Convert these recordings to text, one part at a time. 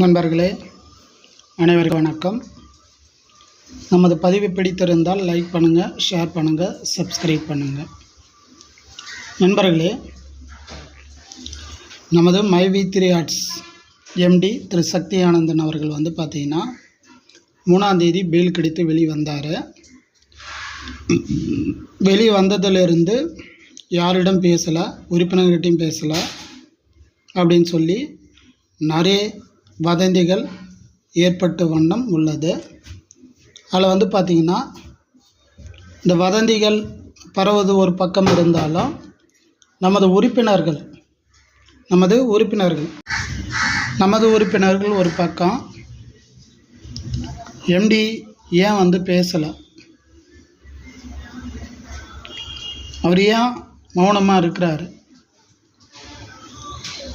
நண்பர்களே அனைவருக்கும் வணக்கம். நமது பதிவு பிடித்திருந்தால் லைக் பண்ணுங்கள் ஷேர் பண்ணுங்கள் சப்ஸ்கிரைப் பண்ணுங்கள் நண்பர்களே நமது my V three arts MD Thiru Sakthi Anandan அவர்கள் வந்து பார்த்தீங்கன்னா மூணாந்தேதி பெயில் கிடைத்து வெளிவந்தார். வந்தார் வந்ததிலிருந்து யாரிடம் பேசலை உறுப்பினர்கிட்டையும் பேசலை அப்படின்னு சொல்லி நிறைய வதந்திகள் ஏற்பட்டு வண்ணம் உள்ளது. அதில் வந்து பார்த்திங்கன்னா இந்த வதந்திகள் பரவுவது ஒரு பக்கம் இருந்தாலும் நமது உறுப்பினர்கள் நமது உறுப்பினர்கள் நமது உறுப்பினர்கள் ஒரு பக்கம் எம்டி ஏன் வந்து பேசலை? அவர் ஏன் மௌனமாக இருக்கிறாரு?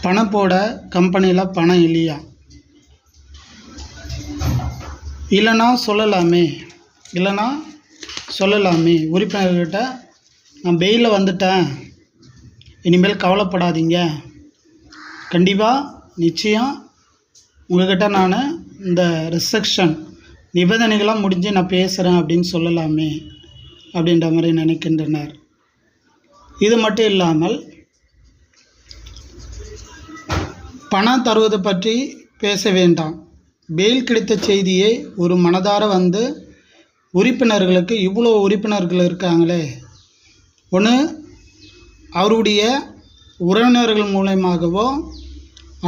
பணம் போட கம்பெனியில் பணம் இல்லையா? இல்லைன்னா சொல்லலாமே. இல்லைன்னா சொல்லலாமே. உறுப்பினர்கிட்ட நான் பெயிலில் வந்துட்டேன். இனிமேல் கவலைப்படாதீங்க. கண்டிப்பாக நிச்சயம் உங்கள்கிட்ட நான் இந்த ரிசப்ஷன் நிபந்தனைகளாக முடிஞ்சு நான் பேசுகிறேன் அப்படின்னு சொல்லலாமே அப்படின்ற மாதிரி நினைக்கின்றனர். இது மட்டும் இல்லாமல் பணம் தருவது பற்றி பேச வேண்டாம். பெயில் கிடைத்த செய்தியை ஒரு மனதார வந்து உறுப்பினர்களுக்கு இவ்வளோ உறுப்பினர்கள் இருக்காங்களே. ஒன்று அவருடைய உறவினர்கள் மூலயமாகவோ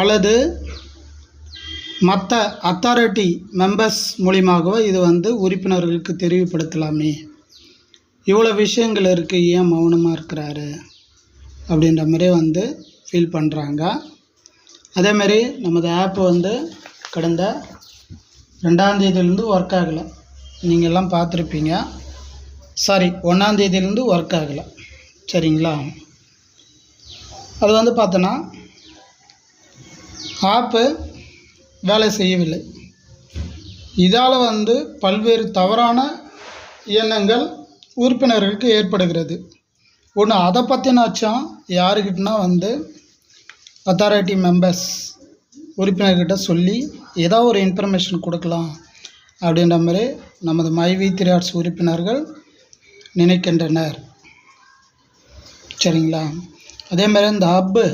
அல்லது மற்ற அத்தாரிட்டி மெம்பர்ஸ் மூலியமாகவோ இது வந்து உறுப்பினர்களுக்கு தெரிவுபடுத்தலாமே. இவ்வளோ விஷயங்கள் இருக்குது ஏன் மௌனமாக இருக்கிறாரு? அப்படின்ற மாதிரி வந்து ஃபீல் பண்ணுறாங்க அதேமாரி நமது ஆப் வந்து கடந்த ரெண்டாந்தேதியிலேருந்து ஒர்க் ஆகலை. நீங்கள் எல்லாம் பார்த்துருப்பீங்க சாரி ஒன்றாந்தேதியிலேருந்து ஒர்க் ஆகலை. சரிங்களா? அது வந்து பார்த்தோன்னா ஆப்பு வேலை செய்யவில்லை. இதால் வந்து பல்வேறு தவறான எண்ணங்கள் உறுப்பினர்களுக்கு ஏற்படுகிறது. ஒன்று அதை பற்றினாச்சும் யாருக்கிட்டனா வந்து அத்தாரிட்டி மெம்பர்ஸ் உறுப்பினர்கிட்ட சொல்லி ஏதாவது ஒரு இன்ஃபர்மேஷன் கொடுக்கலாம் அப்படின்ற மாதிரி நமது மைவி த்ரீ ஆர்ட்ஸ் உறுப்பினர்கள் நினைக்கின்றனர். சரிங்களா? அதே மாதிரி இந்த ஹப்பு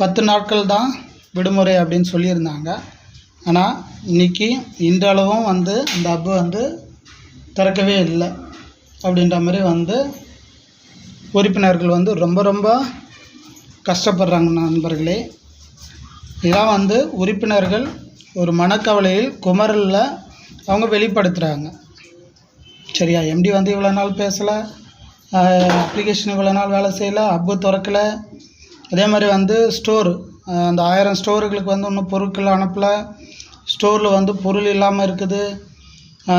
பத்து நாட்கள் தான் விடுமுறை அப்படின்னு சொல்லியிருந்தாங்க. ஆனால் இன்றைக்கி இன்றளவும் வந்து அந்த ஹப்பு வந்து திறக்கவே இல்லை அப்படின்ற மாதிரி வந்து உறுப்பினர்கள் வந்து ரொம்ப ரொம்ப கஷ்டப்படுறாங்க நண்பர்களே. இதெல்லாம் வந்து உறுப்பினர்கள் ஒரு மனக்கவலையில் குமரலில் அவங்க வெளிப்படுத்துகிறாங்க சரியா எம்டி வந்து இவ்வளோ நாள் பேசலை அப்ளிகேஷன் இவ்வளோ நாள் வேலை செய்யலை அப்பு திறக்கலை. அதே மாதிரி வந்து ஸ்டோர் அந்த ஆயிரம் ஸ்டோர்களுக்கு வந்து இன்னும் பொருட்கள் அனுப்பலை. ஸ்டோரில் வந்து பொருள் இல்லாமல் இருக்குது.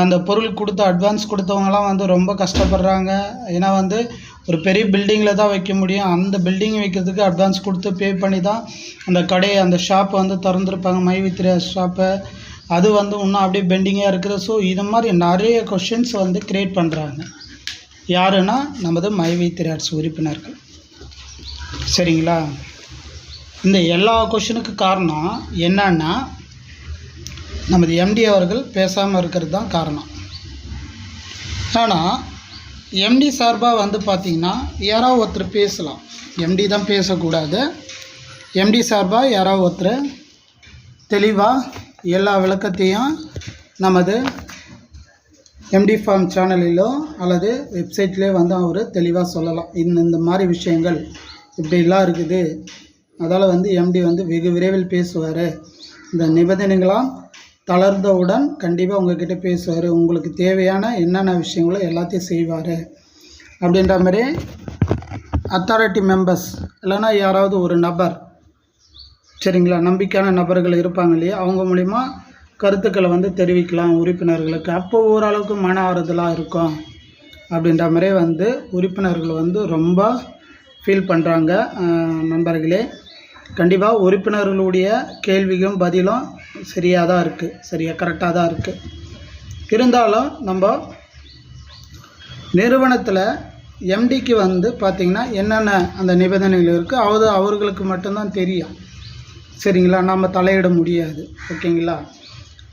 அந்த பொருள் கொடுத்து அட்வான்ஸ் கொடுத்தவங்கலாம் வந்து ரொம்ப கஷ்டப்படுறாங்க. ஏன்னா வந்து ஒரு பெரிய பில்டிங்கில் தான் வைக்க முடியும். அந்த பில்டிங் வைக்கிறதுக்கு அட்வான்ஸ் கொடுத்து பே பண்ணி தான் அந்த கடையை அந்த ஷாப்பை வந்து திறந்துருப்பாங்க. மை வித்ரா ஷாப்பை அது வந்து இன்னும் அப்படியே பெண்டிங்காக இருக்குது. ஸோ இது மாதிரி நிறைய கொஷின்ஸ் வந்து க்ரியேட் பண்ணுறாங்க யாருன்னா நமது மை வித்ராட்ஸ் உறுப்பினர்கள். சரிங்களா? இந்த எல்லா கொஷினுக்கு காரணம் என்னன்னா நமது எம்டி அவர்கள் பேசாமல் இருக்கிறது தான் காரணம். ஆனால் எம்டி சார்பாக வந்து பார்த்திங்கன்னா யாராவது ஒருத்தர் பேசலாம். எம்டி தான் பேசக்கூடாது. எம்டி சார்பாக யாராவது ஒருத்தர் தெளிவாக எல்லா விளக்கத்தையும் நமது எம்டி ஃபார்ம் சேனலிலோ அல்லது வெப்சைட்லேயோ வந்து அவர் தெளிவாக சொல்லலாம். இந்த இந்த மாதிரி விஷயங்கள் இப்படிலாம் இருக்குது. அதால் வந்து எம்டி வந்து வெகு விரைவில் பேசுவார். இந்த நிபந்தனைகளாம் தளர்ந்தவுடன் கண்டிப்பாக உங்ககிட்ட பேசுவார். உங்களுக்கு தேவையான என்னென்ன விஷயங்களோ எல்லாத்தையும் செய்வார். அப்படின்ற மாதிரி அத்தாரிட்டி மெம்பர்ஸ் இல்லைன்னா யாராவது ஒரு நபர் சரிங்களா? நம்பிக்கையான நபர்கள் இருப்பாங்க இல்லையா? அவங்க மூலிமா கருத்துக்களை வந்து தெரிவிக்கலாம் உறுப்பினர்களுக்கு. அப்போ ஓரளவுக்கு மன ஆறுதலாக இருக்கும். அப்படின்ற மாதிரி வந்து உறுப்பினர்கள் வந்து ரொம்ப ஃபீல் பண்ணுறாங்க நண்பர்களே கண்டிப்பாக உறுப்பினர்களுடைய கேள்வியும் பதிலும் சரியாக தான் இருக்குது சரியாக கரெக்டாக தான் இருக்குது இருந்தாலும் நம்ம நிறுவனத்தில் எம்டிக்கு வந்து பார்த்திங்கன்னா என்னென்ன அந்த நிபந்தனைகள் இருக்குது அது அவர்களுக்கு மட்டும்தான் தெரியும். சரிங்களா? நம்ம தலையிட முடியாது ஓகேங்களா?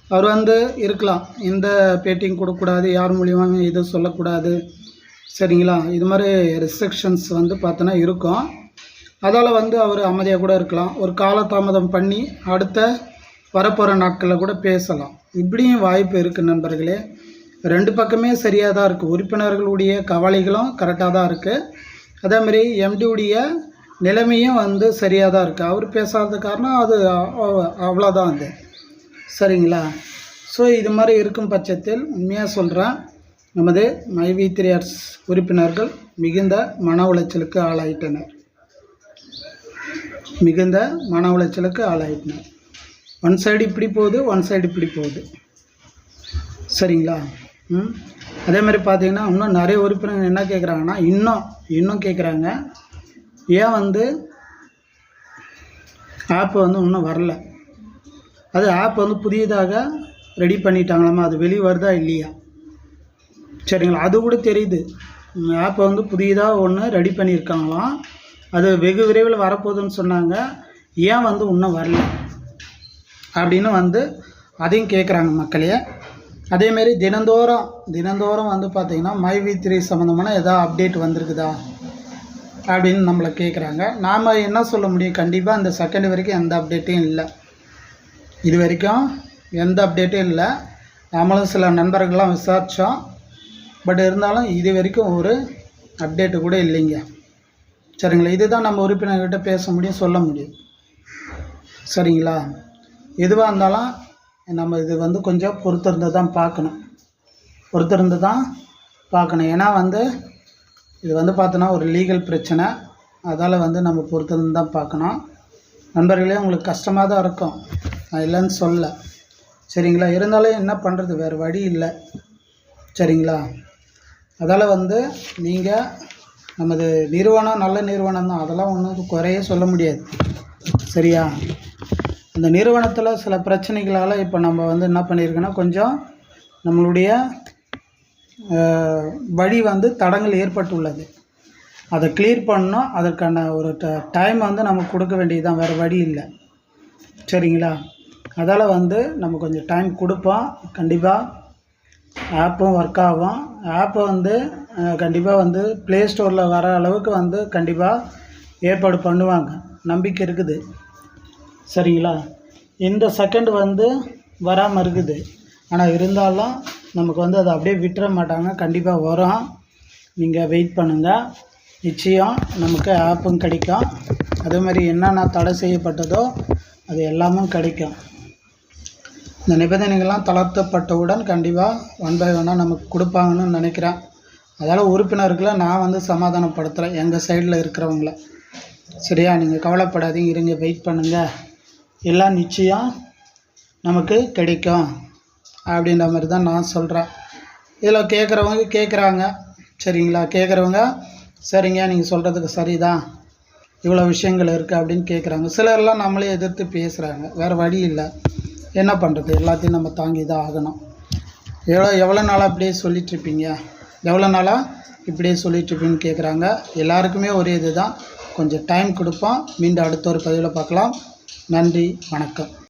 அவர் வந்து இருக்கலாம் எந்த பேட்டியும் கொடுக்கக்கூடாது யார் மூலியமாக எதுவும் சொல்லக்கூடாது. சரிங்களா? இது மாதிரி ரெஸ்ட்ரிக்ஷன்ஸ் வந்து பார்த்தோன்னா இருக்கும். அதால் வந்து அவர் அமைதியாக கூட இருக்கலாம். ஒரு காலதாமதம் பண்ணி அடுத்த வரப்போகிற நாட்களில் கூட பேசலாம். இப்படியும் வாய்ப்பு இருக்குது நண்பர்களே. ரெண்டு பக்கமே சரியாக தான் இருக்குது உறுப்பினர்களுடைய கவலைகளும் கரெக்டாக தான் இருக்குது அதேமாதிரி எம்டியுடைய நிலைமையும் வந்து சரியாக தான் இருக்குது அவர் பேசாத காரணம் அது அவ்வளோதான் அது. சரிங்களா? ஸோ இது மாதிரி இருக்கும் பட்சத்தில் உண்மையாக சொல்கிறேன் நமது மைவி த்ரீ உறுப்பினர்கள் மிகுந்த மன உளைச்சலுக்கு ஆளாயிட்டனர். மிகுந்த மன உளைச்சலுக்கு ஆளாயிட்டனர். ஒன் சைடு இப்படி போகுது ஒன் சைடு இப்படி போகுது. சரிங்களா? ம்? அதே மாதிரி பார்த்தீங்கன்னா இன்னும் நிறைய உறுப்பினர்கள் என்ன கேட்குறாங்கன்னா இன்னும் இன்னும் கேட்குறாங்க ஏன் வந்து ஆப் வந்து இன்னும் வரல? அது ஆப் வந்து புதியதாக ரெடி பண்ணிட்டாங்களாமா? அது வெளியே வருதா இல்லையா? சரிங்களா? அது கூட தெரியுது. ஆப்பை வந்து புதியதாக ஒன்று ரெடி பண்ணியிருக்காங்களாம். அது வெகு விரைவில் வரப்போகுதுன்னு சொன்னாங்க. ஏன் வந்து இன்னும் வரல? அப்படின்னு வந்து அதையும் கேட்குறாங்க மக்களே. அதேமாரி தினந்தோறும் தினந்தோறும் வந்து பார்த்திங்கன்னா மை வி த்ரீ சம்மந்தமான எதாவது அப்டேட் வந்திருக்குதா? அப்படின்னு நம்மளை கேட்குறாங்க நாம் என்ன சொல்ல முடியும்? கண்டிப்பாக இந்த செகண்ட் வரைக்கும் எந்த அப்டேட்டும் இல்லை. இது வரைக்கும் எந்த அப்டேட்டும் இல்லை. நாமளும் சில நண்பர்கள்லாம் விசாரித்தோம் பட் இருந்தாலும் இது வரைக்கும் ஒரு அப்டேட்டு கூட இல்லைங்க. சரிங்களா? இதுதான் நம்ம உறுப்பினர்கிட்ட பேச முடியும் சொல்ல முடியும். சரிங்களா? எதுவாக இருந்தாலும் நம்ம இது வந்து கொஞ்சம் பொறுத்திருந்து தான் பார்க்கணும். பொறுத்திருந்து தான் பார்க்கணும். ஏன்னா வந்து இது வந்து பார்த்தோன்னா ஒரு லீகல் பிரச்சனை. அதால் வந்து நம்ம பொறுத்திருந்து தான் பார்க்கணும். நண்பர்களே உங்களுக்கு கஷ்டமாக தான் இருக்கும். நான் இல்லைன்னு சொல்ல. சரிங்களா? இருந்தாலும் என்ன பண்ணுறது வேறு வழி இல்லை. சரிங்களா? அதால் வந்து நீங்கள் நமது நிறுவனம் நல்ல நிறுவனம் தான் அதெல்லாம் ஒன்றும் குறைய சொல்ல முடியாது. சரியா? அந்த நிறுவனத்தில் சில பிரச்சனைகளால் இப்போ நம்ம வந்து என்ன பண்ணியிருக்கோன்னா கொஞ்சம் நம்மளுடைய வழி வந்து தடங்கள் ஏற்பட்டுள்ளது. அதை கிளியர் பண்ணோம் அதற்கான ஒரு ட டைம் வந்து நமக்கு கொடுக்க வேண்டியதுதான் வேறு வழி இல்லை. சரிங்களா? அதால் வந்து நம்ம கொஞ்சம் டைம் கொடுப்போம் கண்டிப்பாக ஆப்பும் ஒர்க் ஆகும். ஆப்பை வந்து கண்டிப்பாக வந்து ப்ளே ஸ்டோரில் வர அளவுக்கு வந்து கண்டிப்பாக ஏற்பாடு பண்ணுவாங்க. நம்பிக்கை இருக்குது. சரிங்களா? இந்த செகண்ட் வந்து வராமல் இருக்குது. ஆனால் இருந்தாலும் நமக்கு வந்து அதை அப்படியே விட்டுற மாட்டாங்க. கண்டிப்பாக வரும். நீங்கள் வெயிட் பண்ணுங்கள் நிச்சயம் நமக்கு ஆப்பும் கிடைக்கும். அதே மாதிரி என்னென்ன தடை செய்யப்பட்டதோ அது எல்லாமும் கிடைக்கும். இந்த நிபந்தனைகள்லாம் தளர்த்தப்பட்டவுடன் கண்டிப்பாக ஒன் பை ஒன்னாக நமக்கு கொடுப்பாங்கன்னு நினைக்கிறேன். அதால் உறுப்பினர்களை நான் வந்து சமாதானப்படுத்துகிறேன் எங்கள் சைடில் இருக்கிறவங்கள. சரியா? நீங்கள் கவலைப்படாதீங்க. இருங்க வெயிட் பண்ணுங்கள் எல்லாம் நிச்சயம் நமக்கு கிடைக்கும் அப்படின்ற மாதிரி தான் நான் சொல்கிறேன் இதில் கேட்குறவங்க கேட்குறாங்க சரிங்களா? கேட்குறவங்க சரிங்க நீங்கள் சொல்கிறதுக்கு சரிதான். இவ்வளோ விஷயங்கள் இருக்குது அப்படின்னு கேட்குறாங்க சிலர்லாம் நம்மளே எதிர்த்து பேசுகிறாங்க வேறு வழி இல்லை. என்ன பண்ணுறது எல்லாத்தையும் நம்ம தாங்கி தான் ஆகணும். எவ்வளோ எவ்வளோ நாளாக அப்படியே சொல்லிகிட்ருப்பீங்க எவ்வளோ நாளாக இப்படியே சொல்லிகிட்ருப்பீங்கன்னு கேட்குறாங்க எல்லாருக்குமே ஒரே இது தான் கொஞ்சம் டைம் கொடுப்போம். மீண்டும் அடுத்த ஒரு பதிவில் பார்க்கலாம். நன்றி வணக்கம்.